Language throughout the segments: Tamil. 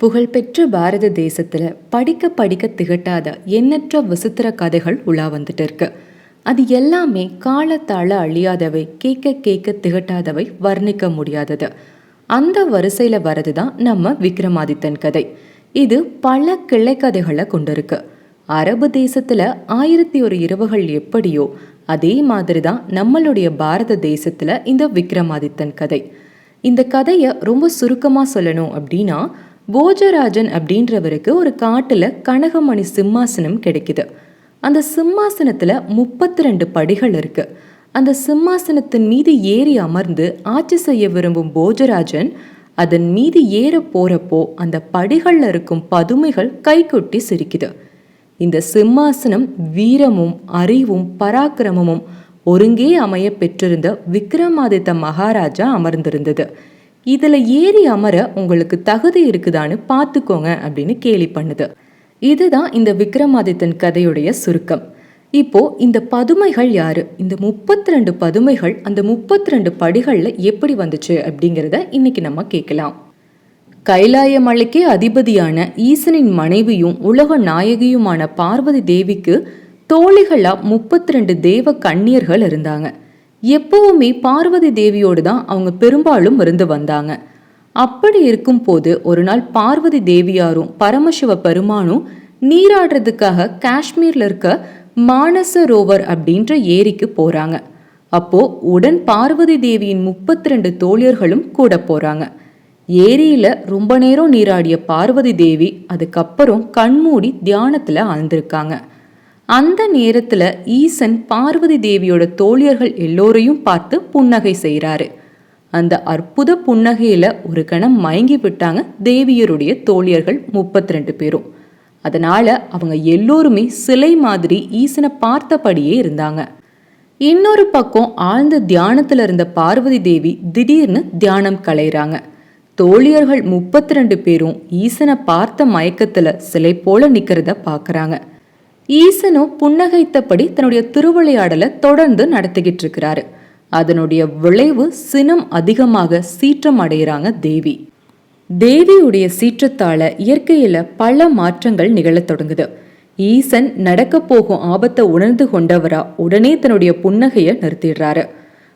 புகழ்பெற்ற பாரத தேசத்துல படிக்க படிக்க திகட்டாத எண்ணற்ற விசித்திர கதைகள் உலா வந்துட்டு இருக்கு. அது எல்லாமே காலத்தால அழியாதவை கேட்க கேட்க திகட்டாதவை வர்ணிக்க முடியாதது. அந்த வரிசையில் வரது தான் நம்ம விக்ரமாதித்தன் கதை. இது பல கிளை கதைகளை கொண்டிருக்கு. அரபு தேசத்துல ஆயிரத்தி ஒரு இரவுகள் எப்படியோ அதே மாதிரி தான் நம்மளுடைய பாரத தேசத்துல இந்த விக்ரமாதித்தன் கதை. இந்த கதையை ரொம்ப சுருக்கமாக சொல்லணும் அப்படின்னா போஜராஜன் அப்படின்றவருக்கு ஒரு காட்டில் கனகமணி சிம்மாசனம் கிடைக்குது. அந்த சிம்மாசனத்தில் முப்பத்தி ரெண்டு படிகள் இருக்கு. அந்த சிம்மாசனத்தின் மீது ஏறி அமர்ந்து ஆட்சி செய்ய விரும்பும் போஜராஜன் அதன் மீது ஏற போறப்போ அந்த படிகளில் இருக்கும் பதுமைகள் கைகொட்டி சிரிக்குது. இந்த சிம்மாசனம் வீரமும் அறிவும் பராக்கிரமமும் ஒருங்கே அமைய பெற்றிருந்த விக்ரமாதித்த மகாராஜா அமர்ந்திருந்தது. இதில் ஏறி அமர உங்களுக்கு தகுதி இருக்குதான்னு பார்த்துக்கோங்க அப்படின்னு கேலி பண்ணுது. இதுதான் இந்த விக்ரமாதித்தன் கதையுடைய சுருக்கம். இப்போ இந்த பதுமைகள் யாரு? இந்த முப்பத்தி ரெண்டு பதுமைகள் அந்த முப்பத்தி ரெண்டு படிகளில் எப்படி வந்துச்சு அப்படிங்கிறத இன்னைக்கு நம்ம கேட்கலாம். கைலாய மலைக்கே அதிபதியான ஈசனின் மனைவியும் உலக நாயகியுமான பார்வதி தேவிக்கு தோழிகளாக முப்பத்தி ரெண்டு தேவ கண்ணியர்கள் இருந்தாங்க. எப்பவுமே பார்வதி தேவியோடு தான் அவங்க பெரும்பாலும் இருந்து வந்தாங்க. அப்படி இருக்கும் போது ஒரு நாள் பார்வதி தேவியாரும் பரமசிவ பெருமானும் நீராடுறதுக்காக காஷ்மீர்ல இருக்க மானசரோவர் அப்படின்ற ஏரிக்கு போறாங்க. அப்போ உடன் பார்வதி தேவியின் முப்பத்தி ரெண்டு தோழியர்களும் கூட போறாங்க. ஏரியில ரொம்ப நேரம் நீராடிய பார்வதி தேவி அதுக்கப்புறம் கண்மூடி தியானத்துல ஆழ்ந்திருக்காங்க. அந்த நேரத்துல ஈசன் பார்வதி தேவியோட தோழியர்கள் எல்லோரையும் பார்த்து புன்னகை செய்கிறாரு அந்த அற்புத புன்னகையில ஒரு கணம் மயங்கி விட்டாங்க தேவியருடைய தோழியர்கள் முப்பத்தி ரெண்டு பேரும். அதனால அவங்க எல்லோருமே சிலை மாதிரி ஈசனை பார்த்தபடியே இருந்தாங்க. இன்னொரு பக்கம் ஆழ்ந்த தியானத்துல இருந்த பார்வதி தேவி திடீர்னு தியானம் கலைறாங்க தோழியர்கள் முப்பத்தி ரெண்டு பேரும் ஈசனை பார்த்த மயக்கத்துல சிலை போல நிக்கிறத பாக்குறாங்க. ஈசனும் புன்னகைத்தபடி தன்னுடைய திருவிளையாடலை தொடர்ந்து நடத்திக்கிட்டு இருக்கிறாரு அதனுடைய விளைவு சினம் அதிகமாக சீற்றம் அடைகிறாங்க தேவி. தேவியுடைய சீற்றத்தால இயற்கையில பல மாற்றங்கள் நிகழத் தொடங்குது. ஈசன் நடக்க போகும் ஆபத்தை உணர்ந்து கொண்டவரா உடனே தன்னுடைய புன்னகையை நிறுத்திடுறாரு.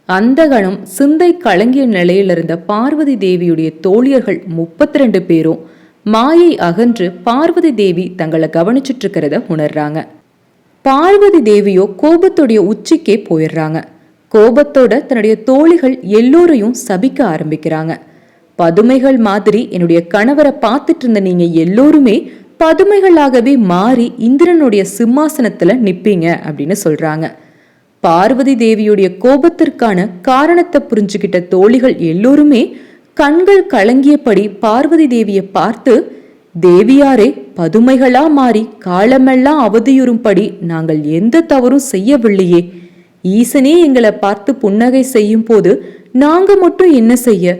அந்த கணம் சிந்தை கலங்கிய நிலையிலிருந்த பார்வதி தேவியுடைய தோழியர்கள் முப்பத்தி ரெண்டு பேரும் மாயை அகன்று பார்வதி தேவி தங்களை கவனிச்சிட்டு இருக்கிறத உணர்றாங்க. பார்வதி தேவியோ கோபத்துடைய உச்சிக்கே போயிடுறாங்க. கோபத்தோட தன்னுடைய தோழிகள் எல்லோரையும் சபிக்க ஆரம்பிக்கிறாங்க. பதுமைகள் மாதிரி என்னுடைய கணவரை பார்த்துட்டு இருந்த நீங்க எல்லோருமே பதுமைகளாகவே மாறி இந்திரனுடைய சிம்மாசனத்துல நிப்பீங்க அப்படின்னு சொல்றாங்க. பார்வதி தேவியுடைய கோபத்திற்கான காரணத்தை புரிஞ்சுக்கிட்ட தோழிகள் எல்லோருமே கண்கள் கலங்கியபடி பார்வதி தேவியை பார்த்து தேவியாரே பதுமைகளா மாறி காலமெல்லாம் அவதியுறும்படி நாங்கள் எந்த தவறும் செய்யவில்லையே. ஈசனே எங்களை பார்த்து புன்னகை செய்யும் போது நாங்க மட்டும் என்ன செய்ய?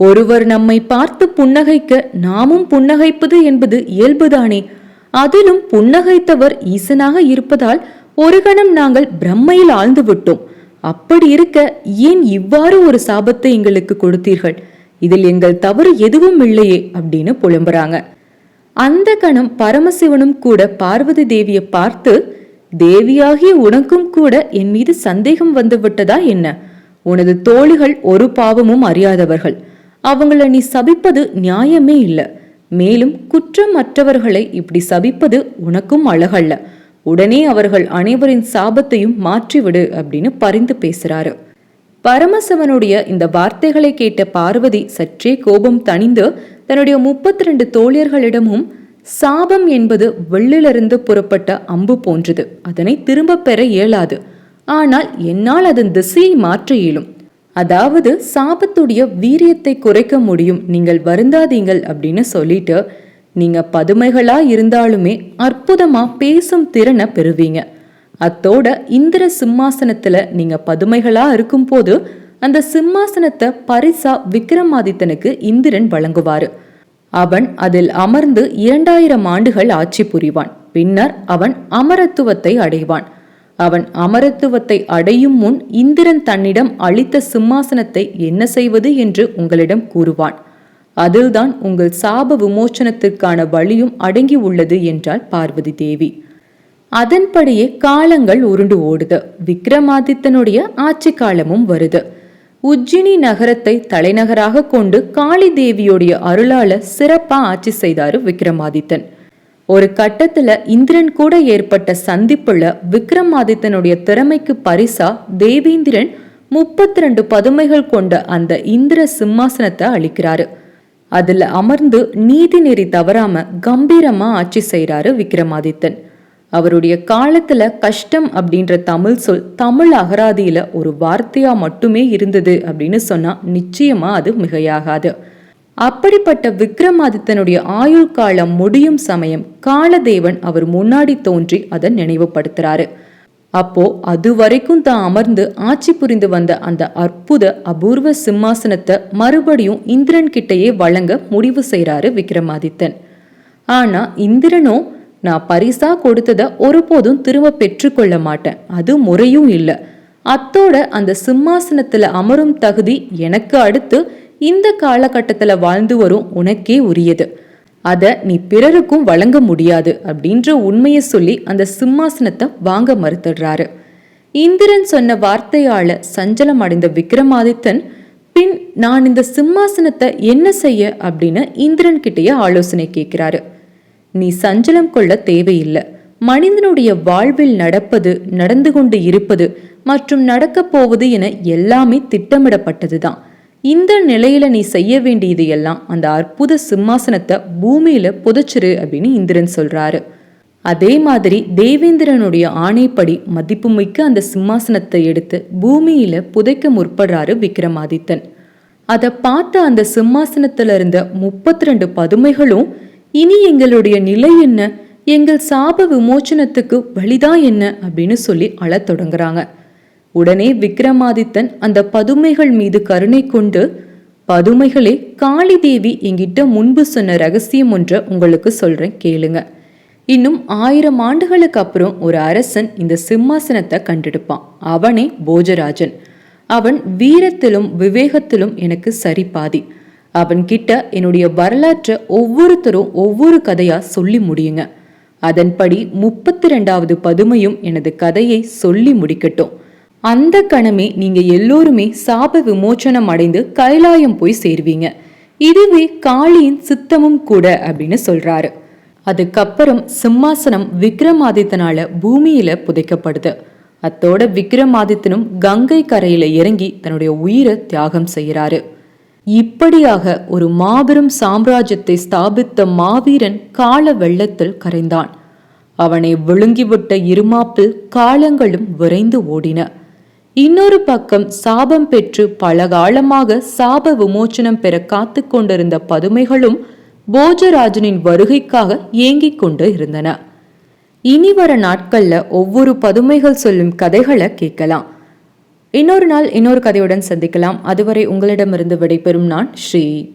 ஒருவர் நம்மை பார்த்து புன்னகைக்க நாமும் புன்னகைப்பது என்பது இயல்புதானே. அதிலும் புன்னகைத்தவர் ஈசனாக இருப்பதால் ஒரு கணம் நாங்கள் பிரம்மையில் ஆழ்ந்து விட்டோம். அப்படி இருக்க ஏன் இவ்வாறு ஒரு சாபத்தை எங்களுக்கு கொடுத்தீர்கள்? இதில் எங்கள் தவறு எதுவும் இல்லையே அப்படின்னு புலம்புறாங்க. அந்த கணம் பரமசிவனும் கூட பார்வதி தேவியை பார்த்து தேவியாகிய உனக்கும் கூட என் மீது சந்தேகம் வந்து விட்டதா என்ன? உனது தோழிகள் ஒரு பாவமும் அறியாதவர்கள். அவங்கள நீ சபிப்பது நியாயமே இல்லை. மேலும் குற்றம் மற்றவர்களை இப்படி சபிப்பது உனக்கும் அழகல்ல. உடனே அவர்கள் அனைவரின் சாபத்தையும் மாற்றிவிடு அப்படின்னு பரிந்து பேசுறாரு. பரமசிவனுடைய இந்த வார்த்தைகளை கேட்ட பார்வதி சற்றே கோபம் தணிந்து தன்னுடைய முப்பத்தி ரெண்டு தோழியர்களிடமும் சாபம் என்பது வெள்ளிலிருந்து புறப்பட்ட அம்பு போன்றது. அதனை திரும்ப பெற இயலாது. ஆனால் என்னால் அதன் திசையை மாற்ற இயலும். அதாவது சாபத்துடைய வீரியத்தை குறைக்க முடியும். நீங்கள் வருந்தாதீங்கள் அப்படின்னு சொல்லிட்டு நீங்க பதுமைகளா இருந்தாலுமே அற்புதமா பேசும் திறனை பெறுவீங்க. அத்தோட இந்திர சிம்மாசனத்துல நீங்க பதுமைகளா இருக்கும்போது அந்த சிம்மாசனத்தை பரிசா விக்ரமாதித்தனுக்கு இந்திரன் வழங்குவாரு. அவன் அதில் அமர்ந்து இரண்டாயிரம் ஆண்டுகள் ஆட்சி புரிவான். பின்னர் அவன் அமரத்துவத்தை அடைவான். அவன் அமரத்துவத்தை அடையும் முன் இந்திரன் தன்னிடம் அளித்த சிம்மாசனத்தை என்ன செய்வது என்று உங்களிடம் கூறுவான். அதில்தான் உங்கள் சாப விமோச்சனத்திற்கான வழியும் அடங்கி உள்ளது என்றாள் பார்வதி தேவி. அதன்படியே காலங்கள் உருண்டு ஓடுது. விக்ரமாதித்தனுடைய ஆட்சி காலமும் வருது. உஜ்ஜினி நகரத்தை தலைநகராக கொண்டு காளி தேவியோடைய அருளால சிறப்பா ஆட்சி செய்தாரு விக்ரமாதித்தன். ஒரு கட்டத்துல இந்திரன் கூட ஏற்பட்ட சந்திப்புல விக்ரமாதித்தனுடைய திறமைக்கு பரிசா தேவேந்திரன் முப்பத்தி ரெண்டு பதுமைகள் கொண்ட அந்த இந்திர சிம்மாசனத்தை அளிக்கிறாரு. அதுல அமர்ந்து நீதி நெறி தவறாம கம்பீரமா ஆட்சி செய்யறாரு விக்ரமாதித்தன். அவருடைய காலத்துல கஷ்டம் அப்படின்ற தமிழ் சொல் தமிழ் அகராதியில ஒரு வார்த்தையா மட்டுமே இருந்தது அப்படின்னு சொன்னா நிச்சயமா அது மிகையாகாது. அப்படிப்பட்ட விக்ரமாதித்தனுடைய ஆயுள் காலம் முடியும் சமயம் காலதேவன் அவர் முன்னாடி தோன்றி அதை நினைவுபடுத்துறாரு. அப்போ அது வரைக்கும் தான் அமர்ந்து ஆட்சி புரிந்து வந்த அந்த அற்புத அபூர்வ சிம்மாசனத்தை மறுபடியும் இந்திரன் கிட்டேயே வழங்க முடிவு செய்யறாரு விக்ரமாதித்தன். ஆனா இந்திரனோ நான் பரிசா கொடுத்ததை ஒருபோதும் திரும்ப பெற்றுக்கொள்ள மாட்டேன். அது முறையும் இல்லை. அத்தோட அந்த சிம்மாசனத்துல அமரும் தகுதி எனக்கு அடுத்து இந்த காலகட்டத்துல வாழ்ந்து வரும் உனக்கே உரியது. அத நீ பிறருக்கும் வழங்க முடியாது அப்படின்ற உண்மையை சொல்லி அந்த சிம்மாசனத்தை வாங்க மறுத்துடுறாரு. இந்திரன் சொன்ன வார்த்தையால சஞ்சலம் அடைந்த விக்ரமாதித்தன் பின் நான் இந்த சிம்மாசனத்தை என்ன செய்ய? அப்படின்னு இந்திரன் கிட்டேயே ஆலோசனை கேட்கிறாரு. நீ சஞ்சலம் கொள்ள தேவையில்லை. மனிதனுடைய வாழ்வில் நடப்பது நடந்து கொண்டு இருப்பது மற்றும் நடக்கப் போவது என எல்லாமே திட்டமிடப்பட்டதுதான். இந்த நிலையில நீ செய்ய வேண்டியது எல்லாம் அந்த அற்புத சிம்மாசனத்தை பூமியில புதைச்சிரு அப்படின்னு இந்திரன் சொல்றாரு. அதே மாதிரி தேவேந்திரனுடைய ஆணைப்படி மதிப்புமிக்க அந்த சிம்மாசனத்தை எடுத்து பூமியில புதைக்க முற்படுறாரு விக்ரமாதித்தன். அதை பார்த்த அந்த சிம்மாசனத்துல இருந்த முப்பத்தி ரெண்டு பதுமைகளும் இனி எங்களுடைய நிலை என்ன? எங்கள் சாப விமோச்சனத்துக்கு வழிதான் என்ன? அப்படின்னு சொல்லி அழத் தொடங்குறாங்க. உடனே விக்ரமாதித்தன் அந்த பதுமைகள் மீது கருணை கொண்டு பதுமைகளே காளி தேவி என்கிட்ட முன்பு சொன்ன ரகசியம் ஒன்றை உங்களுக்கு சொல்றேன் கேளுங்க. இன்னும் ஆயிரம் ஆண்டுகளுக்கு அப்புறம் ஒரு அரசன் இந்த சிம்மாசனத்தை கண்டெடுப்பான். அவனே போஜராஜன். அவன் வீரத்திலும் விவேகத்திலும் எனக்கு சரி பாதி அவன்கிட்ட என்னுடைய வரலாற்றை ஒவ்வொருத்தரும் ஒவ்வொரு கதையா சொல்லி முடியுங்க. அதன்படி முப்பத்தி ரெண்டாவது பதுமையும் எனது கதையை சொல்லி முடிக்கட்டும். அந்த கணமே நீங்க எல்லோருமே சாப விமோச்சனம் அடைந்து கைலாயம் போய் சேருவீங்க. இதுவே காளியின் சித்தமும் கூட அப்படின்னு சொல்றாரு. அதுக்கப்புறம் சிம்மாசனம் விக்ரமாதித்தனால பூமியில புதைக்கப்படுது. அத்தோட விக்ரமாதித்தனும் கங்கை கரையில இறங்கி தன்னுடைய உயிரை தியாகம் செய்யறாரு இப்படியாக ஒரு மாபெரும் சாம்ராஜ்யத்தை ஸ்தாபித்த மாவீரன் கால வெள்ளத்தில் கரைந்தான். அவனை விழுங்கிவிட்ட இருமாப்பில் காலங்களும் விரைந்து ஓடின. இன்னொரு பக்கம் சாபம் பெற்று பல காலமாக சாப விமோச்சனம் பெற காத்து கொண்டிருந்த பதுமைகளும் போஜராஜனின் வருகைக்காக ஏங்கிக் கொண்டு இருந்தன. இனி வர நாட்கள்ல ஒவ்வொரு பதுமைகள் சொல்லும் கதைகளை கேட்கலாம். இன்னொரு நாள் இன்னொரு கதையுடன் சந்திக்கலாம். அதுவரை உங்களிடமிருந்து விடைபெறும் நான் ஸ்ரீ